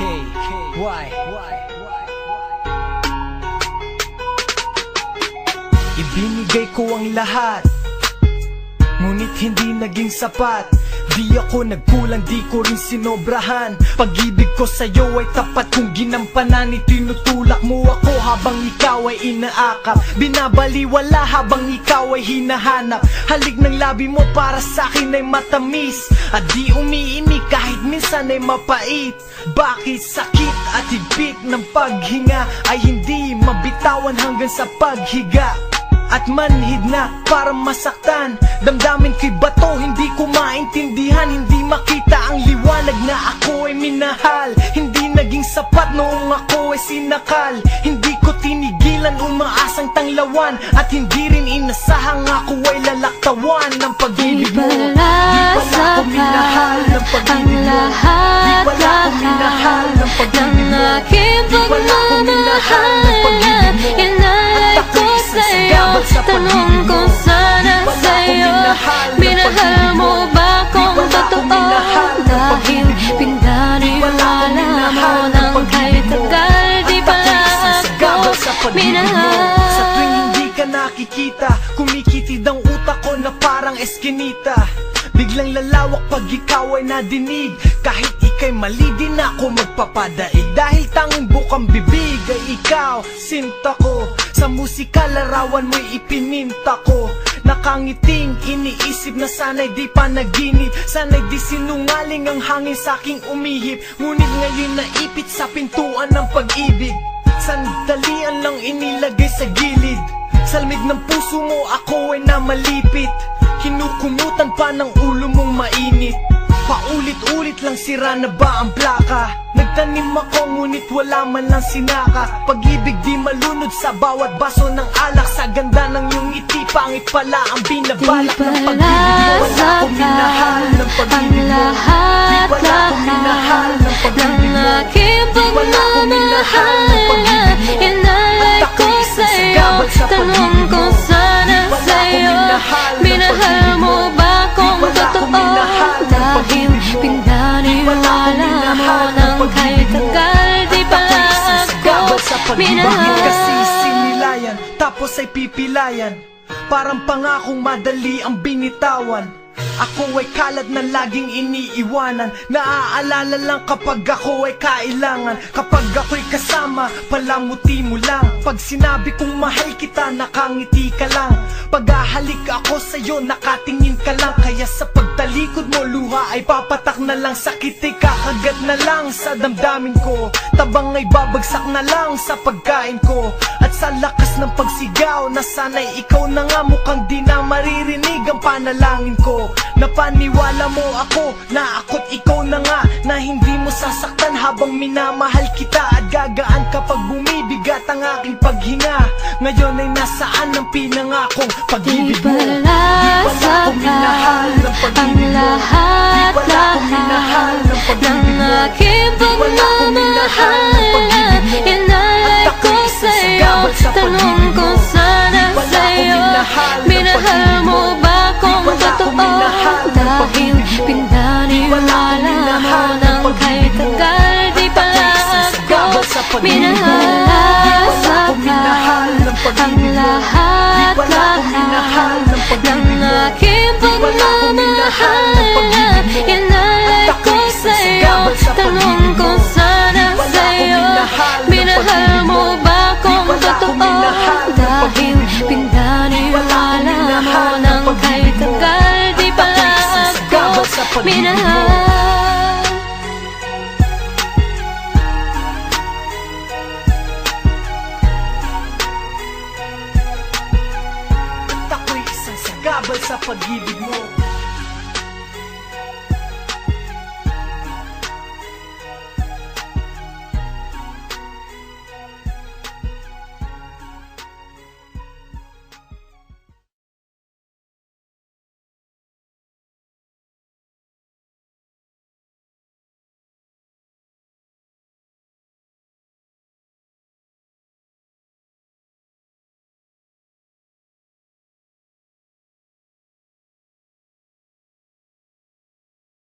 Why? Ibinigay ko ang lahat Ngunit hindi naging sapat Di ako nagkulang, di ko rin sinobrahan. Pag-ibig ko sa'yo ay tapat Kung ginampanan, itinutulak mo ako Habang ikaw ay inaakap. Binabaliwala habang ikaw ay hinahanap. Halik ng labi mo para sa'kin ay matamis. At di umiimik kahit minsan ay mapait. Bakit sakit at higpit ng paghinga Ay hindi mabitawan hanggang sa paghiga at manhid na para masaktan. Damdamin ko'y bato, hindi ko maintindihan. Hindi makita ang liwanag na ako ay minahal. Hindi naging sapat noong ako ay sinakal. Hindi ko tinigilan umaasang tanglawan. At hindi rin inasahang ako ay lalaktawan Ng pag-ibig mo. Di pala ako minahal ng pag-ibig mo. Di pala ako minahal ng pag-ibig nakikita. Kumikitid ang utak ko na parang eskinita. Biglang lalawak pag ikaw ay nadinig. Kahit ikay mali din ako magpapadaig. Dahil tanging bukang bibig ay ikaw Sinta ko. Sa musika larawan mo'y ipininta ko. Nakangiting iniisip na sana'y di pa naginip. Sana'y di sinungaling ang hangin sa'king umihip. Ngunit ngayon naipit sa pintuan ng pag-ibig. Sandalian lang inilagay sa gilid Salmig ng puso mo ako ay namalipit. Kinukumutan pa ng ulo mong mainit. Paulit-ulit lang sira na ba ang plaka? Nagtanim ako ngunit wala man lang sinaka. Pag-ibig di malunod sa bawat baso ng alak. Sa ganda ng iyong ngiti pangit pala ang binabalak Di ng pag-ibig Di wala akong minahal ng pag-ibig mo. Di wala akong minahal ng pag-ibig mo. Di wala akong minahal minahal Kasi sinilayan, tapos ay pipilayan? Parang pangakong madali ang binitawan Ako ay kalat na laging iniiwanan. Naaalala lang kapag ako ay kailangan. Kapag ako'y kasama, palamuti mo lang. Pag sinabi kong mahal kita, nakangiti ka lang. Pag ahalik ako sa'yo, nakatingin ka lang. Kaya sa pagtalikod mo, luha ay papatak na lang. Sakit ay kakagat na lang sa damdamin ko. Tabang ay babagsak na lang sa pagkain ko. At sa lakas ng pagsigaw na sana'y ikaw na nga. Mukhang di na maririnig ang panalangin ko Napaniwala mo ako na ako't ikaw na nga Na hindi mo sasaktan habang minamahal kita At gagaan kapag bumibigat ang aking paghinga Ngayon ay nasaan ang pinangakong pag-ibig mo? Di pala ako minahal ng Ang pag-ibig mo. Di lahat, pala ako minahal ng pag-ibig mo. aking Di pala ako minahal ng pag-ibig mo At ako'y sa Tanong pag-ibig ko mo sana Di pala ako sa'yo. minahal minahal minahal ng pag-ibig mo. Di pala ako minahal ng pag-ibig mo. aking mo. Inalay ko sa'yo. Tanong ko sana sa'yo. minahal mo ba kung totoo? Dahil pinaniwala mo. ng kahit tagal Di pala ako minahal Sagabal sa pag-ibig mo